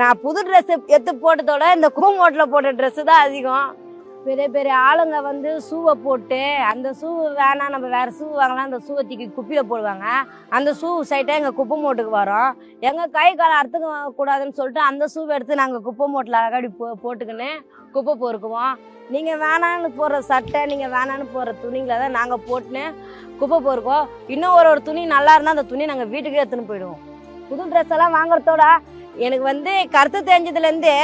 நான் புது ட்ரெஸ் எடுத்து போட்டதோட இந்த கும்பமோட்டில் போட்ட ட்ரெஸ் தான் அதிகம். பெரிய பெரிய ஆளுங்க வந்து ஷூவை போட்டு அந்த ஷூ வேணாம் நம்ம வேறு ஷூ வாங்கலாம் அந்த ஷூவை தூக்கி குப்பியில் போடுவாங்க. அந்த ஷூ சைட்டாக எங்கள் குப்பை மூட்டுக்கு வரும். எங்கள் கை காலை அறுத்துக்க கூடாதுன்னு சொல்லிட்டு அந்த ஷூவை எடுத்து நாங்கள் குப்பை மூட்டில் அழகாடி போ போட்டுக்கின்னு குப்பை பொறுக்குவோம். நீங்கள் வேணான்னு போடுற சட்டை நீங்கள் வேணான்னு போடுற துணிங்களை தான் நாங்கள் போட்டுன்னு குப்பை பொறுக்கோம் இன்னும் ஒரு ஒரு துணி நல்லா இருந்தால் அந்த துணி நாங்கள் வீட்டுக்கே எடுத்துன்னு போயிடுவோம். புது ட்ரெஸ் எல்லாம் வாங்குறதோட எனக்கு வந்து கருத்து தெரிஞ்சதுலேருந்து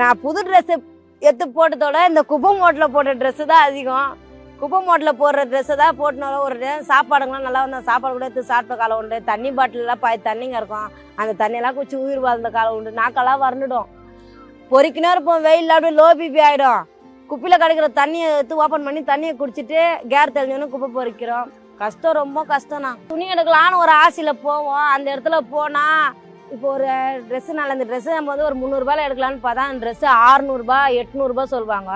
நான் புது ட்ரெஸ்ஸு எடுத்து போட்டதோட இந்த குப்பம் ஓட்டில் போட்ட ட்ரெஸ்ஸு தான் அதிகம். குப்பை மோட்டில் போடுற ட்ரெஸ்ஸு தான் போட்டனால ஒரு சாப்பாடுங்களாம் நல்லா வந்தால் சாப்பாடு கூட எடுத்து சாப்பிட்ட காலம் உண்டு. தண்ணி பாட்டிலெலாம் பாய் தண்ணிங்க இருக்கும். அந்த தண்ணியெல்லாம் குச்சி உயிர் வாழ்ந்த காலம் உண்டு. நாக்கெல்லாம் வறண்டுடும். பொறிக்கினே இருப்போம். வெயில் அப்படியே லோ பிபி ஆகிடும் குப்பையில் கிடைக்கிற தண்ணியை எடுத்து ஓப்பன் பண்ணி தண்ணியை குடிச்சிட்டு கேர் தெளிஞ்சோன்னு குப்பை பொறிக்கிறோம். கஷ்டம் ரொம்ப கஷ்டம்ண்ணா. துணி எடுக்கலான்னு ஒரு ஆசையில் போவோம். அந்த இடத்துல போனால் இப்போ ஒரு ட்ரெஸ்ஸு நல்ல இந்த ட்ரெஸ்ஸு நம்ம வந்து ஒரு முந்நூறுபாயில் எடுக்கலான்னு பார்த்தா அந்த ட்ரெஸ்ஸு ஆறுநூறுபா எட்நூறுபா சொல்லுவாங்க.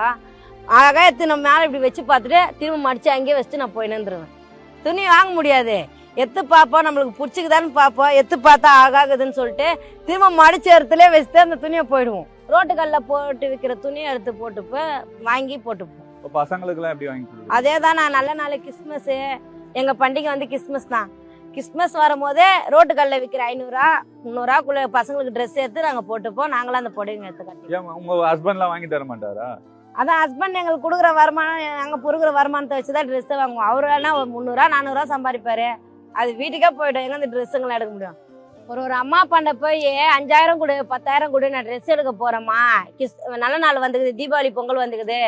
அழகாக எடுத்து நம்ம மேலே இப்படி வச்சு பார்த்துட்டு திரும்ப மடித்து அங்கேயே வச்சுட்டு நான் போய் நின்றுருவேன் துணி வாங்க முடியாது. எத்து பார்ப்போம் நம்மளுக்கு பிடிச்சிக்குதான்னு பார்ப்போம். எத்து பார்த்தா அழகாகுதுன்னு சொல்லிட்டு திரும்ப மடிச்ச இடத்துல வச்சுட்டு அந்த துணியை போயிடுவோம். ரோட்டுக்கல்ல போட்டு விற்கிற துணியை எடுத்து போட்டுப்போ வாங்கி போட்டுப்போம் பசங்களுக்குலாம் எப்படி வாங்கி அதே தான் நான் நல்ல நாள் கிறிஸ்மஸ்ஸு எங்கள் பண்டிகை வந்து கிறிஸ்மஸ் தான். கிறிஸ்மஸ் வரும்போதே ரோட்டுக்கல்ல விற்கிற ஐநூறுரூவா முந்நூறுரூவாக்குள்ள பசங்களுக்கு ட்ரெஸ் எடுத்து நாங்கள் போட்டுப்போம். நாங்களும் அந்த புடவைங்க எடுத்து கட்டி உங்க ஹஸ்பண்ட்லாம் வாங்கி தர மாட்டாரா? அதான் ஹஸ்பண்ட் எங்களுக்கு கொடுக்குற வருமானம் நாங்கள் பொறுக்கிற வருமானத்தை வச்சு தான் ட்ரெஸ்ஸை வாங்குவோம். அவர் வேணா ஒரு முந்நூறுரூவா நானூறுரூவா சம்பாதிப்பாரு. அது வீட்டுக்கே போயிடும் எங்க அந்த ட்ரெஸ்ஸுங்களை எடுக்க முடியும்? ஒரு ஒரு அம்மா பண்ண போய் அஞ்சாயிரம் கொடு பத்தாயிரம் கொடு நான் ட்ரெஸ் எடுக்க போறேம்மா. கிஸ் நல்ல நாள் வந்துக்குது தீபாவளி பொங்கல் வந்துக்குது.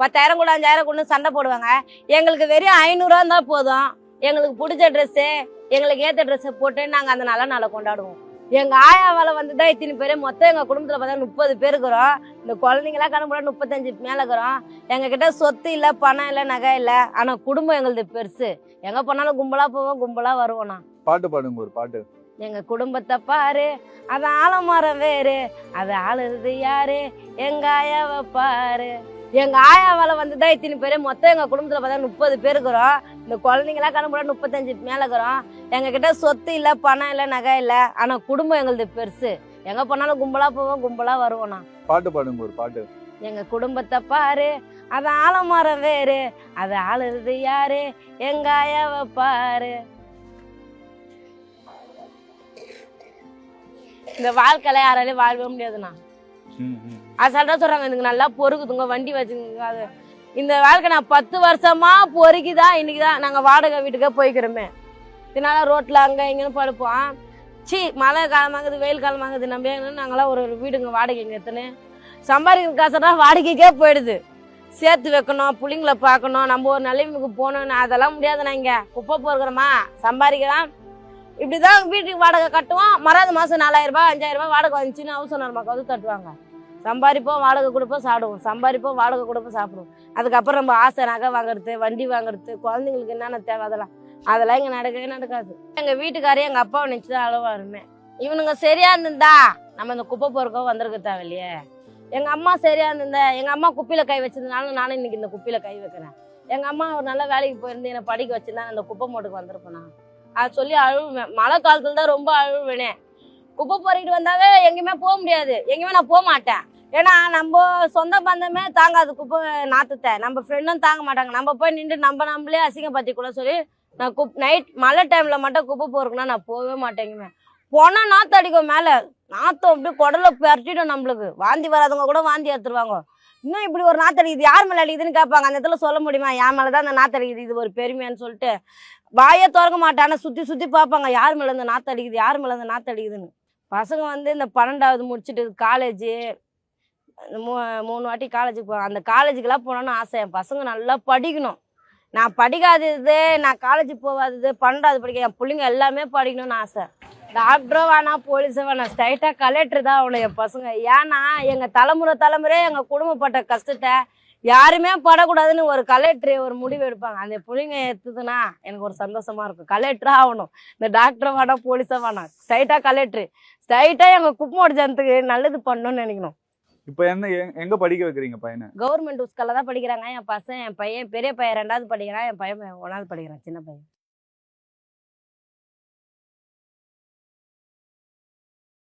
பத்தாயிரம் கூட அஞ்சாயிரம் கொண்டு சண்டை போடுவாங்க. எங்களுக்கு வெறும் ஐநூறுரூவா இருந்தால் போதும். எங்களுக்கு பிடிச்ச ட்ரெஸ்ஸு எங்களுக்கு ஏற்ற ட்ரெஸ்ஸை போட்டு நாங்கள் அந்த நல்ல நாளை கொண்டாடுவோம். எங்கள் ஆயாவால் வந்து தான் இத்தனை பேர் மொத்தம் எங்கள் குடும்பத்தில் பார்த்தா முப்பது பேர் இருக்கிறோம். இந்த குழந்தைங்களாம் கணக்கு முப்பத்தஞ்சு மேலே இருக்கிறோம். எங்ககிட்ட சொத்து இல்லை பணம் இல்லை நகை இல்லை. ஆனால் குடும்பம் எங்களுது பெருசு. எங்கே போனாலும் கும்பலாக போவோம் கும்பலாக வருவோம் பாட்டு பாடுங்க ஒரு பாட்டு. எங்க குடும்பத்தை பாரு அது ஆலமரம் வேறு. அது ஆளுறது யாரு? எங்க ஆயாவை பாரு. எங்க ஆயாவால வந்துதான் இத்தனை பேர். மொத்தம் எங்க குடும்பத்துல பார்த்தா முப்பது பேர் இருக்கிறோம். இந்த குழந்தைங்களா கணக்கு முப்பத்தஞ்சு மேல இருக்கிறோம். எங்க கிட்ட சொத்து இல்ல பணம் இல்ல நகை இல்ல. ஆனா குடும்பம் எங்களுது பெருசு. எங்க போனாலும் கும்பலா போவோம் கும்பலா வருவோம் பாட்டு பாடுங்க ஒரு பாட்டு. எங்க குடும்பத்தை பாரு அது ஆலமரம் வேறு. அது ஆளுறது யாரு? எங்க ஆயாவை பாரு. இந்த வாழ்க்கையில யாராலையும் வாழவே முடியாதுண்ணா. அசால்ட்டா சொல்றாங்க எனக்கு நல்லா பொறுக்குதுங்க வண்டி வச்சுங்க அது இந்த வாழ்க்கை நான் பத்து வருஷமா பொறுக்கிதான் இன்னைக்குதான் நாங்க வாடகை வீட்டுக்கே போய்க்கிறோமே. இதனால ரோட்ல அங்க இங்கன்னு படுப்போம். சி மழை காலமாகுது வெயில் காலமாகுது நம்ம நாங்களாம் ஒரு ஒரு வீடுங்க வாடகைங்க எத்தனை? சம்பாதிக்கிற காசுனா வாடகைக்கே போயிடுது. சேர்த்து வைக்கணும் பிள்ளைங்கள பார்க்கணும் நம்ம ஒரு நிலைமைக்கு போகணும் அதெல்லாம் முடியாது நான் இங்க. குப்பை பொறுக்கிறோமா? சம்பாதிக்கலாம். இப்படிதான் வீட்டுக்கு வாடகை கட்டுவோம். மறாத மாசம் நாலாயிரம் ரூபாய் அஞ்சாயிரம் ரூபாய் வாடகை வந்துச்சுன்னு ஹவுஸ் ஓனர் மக்கள் வந்து தட்டுவாங்க. சம்பாதிப்போம் வாடகை கொடுப்போம் சாப்பிடுவோம். சம்பாதிப்போம் வாடகை கொடுப்போம் சாப்பிடுவோம். அதுக்கப்புறம் நம்ம ஆசை நகை வாங்குறது வண்டி வாங்குறது குழந்தைங்களுக்கு என்னென்ன தேவை அதெல்லாம். அதெல்லாம் இங்கே நடக்கவே நடக்காது. எங்கள் வீட்டுக்காரே எங்கள் அப்பாவை நினைச்சு தான் அளவா இருமே இவனுங்க சரியா இருந்திருந்தா நம்ம இந்த குப்பை பொறுக்கோ வந்திருக்க தேவையில்லையே. எங்கள் அம்மா சரியா இருந்திருந்தா எங்கள் அம்மா குப்பையில் கை வச்சிருந்தனால நானும் இன்னைக்கு இந்த குப்பையில் கை வைக்கிறேன். எங்கள் அம்மா ஒரு நல்ல வேலைக்கு போயிருந்து என்னை படிக்க வச்சிருந்தா அந்த குப்பை மூட்டுக்கு வந்திருப்பேன்? அது அதை சொல்லி அழுவேன். மழை காலத்துல தான் ரொம்ப அழுவேனே. குப்பை பொறிக்கிட்டு வந்தாவே எங்கேயுமே போக முடியாது. எங்கேயுமே நான் போக மாட்டேன். ஏன்னா நம்ம சொந்த பந்தமே தாங்காது குப்பை நாத்தத்தை. நம்ம ஃப்ரெண்டும் தாங்க மாட்டாங்க. நம்ம போய் நின்று நம்ம நம்மளே அசிங்கப்படுத்தி கூட சொல்லி நான் குப் நைட் மழை டைமில் மட்டும் குப்பை போறதுக்குன்னா நான் போகவே மாட்டேங்குமே போனால் நாற்று அடிக்கும் மேலே. நாற்றம் அப்படியே குடல பரட்டிடும் நம்மளுக்கு. வாந்தி வராதவங்க கூட வாந்தி எடுத்துருவாங்க. இன்னும் இப்படி ஒரு நாற்று அடிக்குது. யார் மேலே அடிக்குதுன்னு கேட்பாங்க. அந்த இடத்துல சொல்ல முடியுமா? என் மேலே தான் அந்த நாற்று அடிக்குது. இது ஒரு பெருமையான்னு சொல்லிட்டு. வாயை திறக்க மாட்டான்? சுற்றி சுற்றி பார்ப்பாங்க. யார் மேலே இந்த நாற்று அடிக்குது? யார் மேலே இந்த நாற்று அடிக்குதுன்னு. பசங்க வந்து இந்த பன்னெண்டாவது முடிச்சுட்டு காலேஜு மூ மூணு வாட்டி காலேஜுக்கு போவேன் அந்த காலேஜுக்கெல்லாம் போகணுன்னு ஆசை. என் பசங்க நல்லா படிக்கணும். நான் படிக்காதது நான் காலேஜ் போகாதது பன்னெண்டாவது படிக்க என் பிள்ளைங்க எல்லாமே படிக்கணும்னு ஆசை. டாக்டரோ வேணாம் போலீஸோ வேணாம் ஸ்ட்ரைட்டாக கலெக்டர் தான் அவனை என் பசங்க. ஏன்னா எங்கள் தலைமுறை தலைமுறை எங்கள் குடும்பப்பட்ட கஷ்டத்தை யாருமே படக்கூடாதுன்னு ஒரு கலெக்டர் ஒரு முடிவு எடுப்பாங்க. அந்த பிள்ளைங்க ஏற்றுதுன்னா எனக்கு ஒரு சந்தோஷமா இருக்கும். கலெக்டராக ஆகணும். இந்த டாக்டரோ வேணாம் போலீஸோ வேணாம். ஸ்ட்ரைட்டாக கலெக்டர் ஸ்ட்ரைட்டாக எங்கள் குப்பமோட ஜனத்துக்கு நல்லது பண்ணணும்னு நினைக்கணும். இப்போ என்ன எங்க- படிக்க வைக்கிறீங்க பையனை? கவர்மெண்ட் ஸ்கூல்ல தான் படிக்கிறாங்க. என் பசன் என் பையன் பெரிய பையன் ரெண்டாவது படிக்கிறான். என் பையன் ஒன்றாவது படிக்கிறான். சின்ன பையன்.